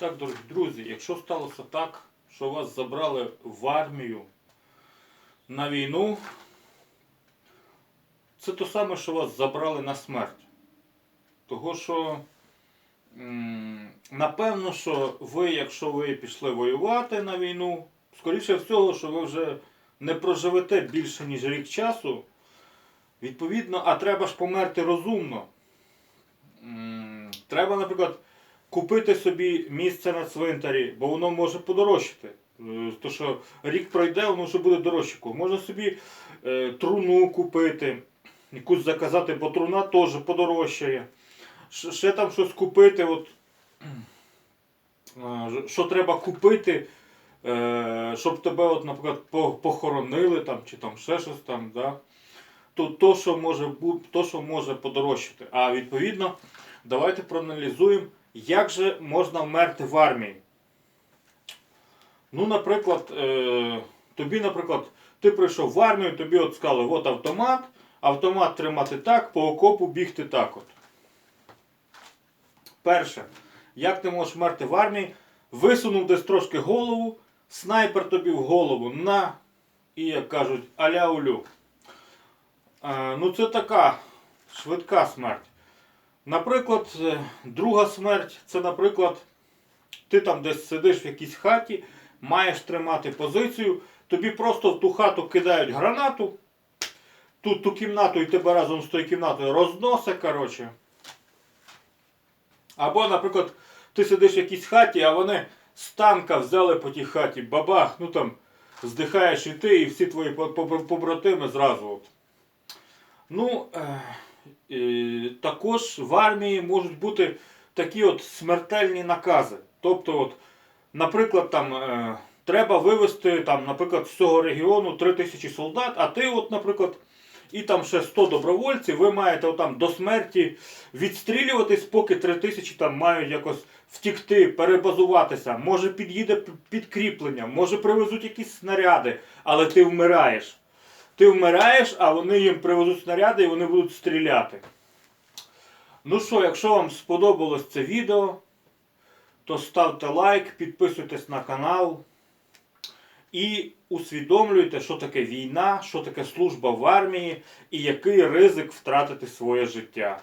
Так, дорогі друзі, якщо сталося так, що вас забрали в армію на війну, це то саме, що вас забрали на смерть. Того, що напевно, що ви, якщо ви пішли воювати на війну, скоріше всього, що ви вже не проживете більше, ніж рік часу. Відповідно, а треба ж померти розумно. Треба, наприклад, купити собі місце на цвинтарі, бо воно може подорожчати. Е, То, що рік пройде, воно вже буде дорожче. Можна собі е, труну купити, якусь заказати, бо труна теж подорожчає. Ш- Ще там щось купити. От, е, що треба купити, е, щоб тебе, от, наприклад, похоронили там, чи там ще щось там. Да? То, то, що може, то, що може подорожчати. А відповідно, давайте проаналізуємо, як же можна вмерти в армії. Ну, наприклад, е, тобі, наприклад, ти прийшов в армію, тобі от сказали, от автомат, автомат тримати так, по окопу бігти так от. Перше, як ти можеш вмерти в армії? Висунув десь трошки голову, снайпер тобі в голову на, і як кажуть, аля улю. Е, ну це така швидка смерть. Наприклад, е, друга смерть це, наприклад, ти там десь сидиш в якійсь хаті, маєш тримати позицію, тобі просто в ту хату кидають гранату, ту, ту кімнату і тебе разом з тою кімнатою розносить, коротше. Або, наприклад, ти сидиш в якійсь хаті, а вони з танка взяли по тій хаті, бабах, ну там здихаєш і ти, і всі твої по- по- побратими зразу. От. Ну, е, також в армії можуть бути такі от смертельні накази. Тобто, от, наприклад, там е, треба вивезти, там, наприклад, з цього регіону 3000 солдат, а ти, от, наприклад, і там ще 100 добровольців, ви маєте отам до смерті відстрілюватись, поки 3000 там мають якось втікти, перебазуватися. Може під'їде підкріплення, може привезуть якісь снаряди, але ти вмираєш. Ти вмираєш, а вони їм привезуть снаряди і вони будуть стріляти. Ну що, якщо вам сподобалось це відео, то ставте лайк, підписуйтесь на канал і усвідомлюйте, що таке війна, що таке служба в армії і який ризик втратити своє життя.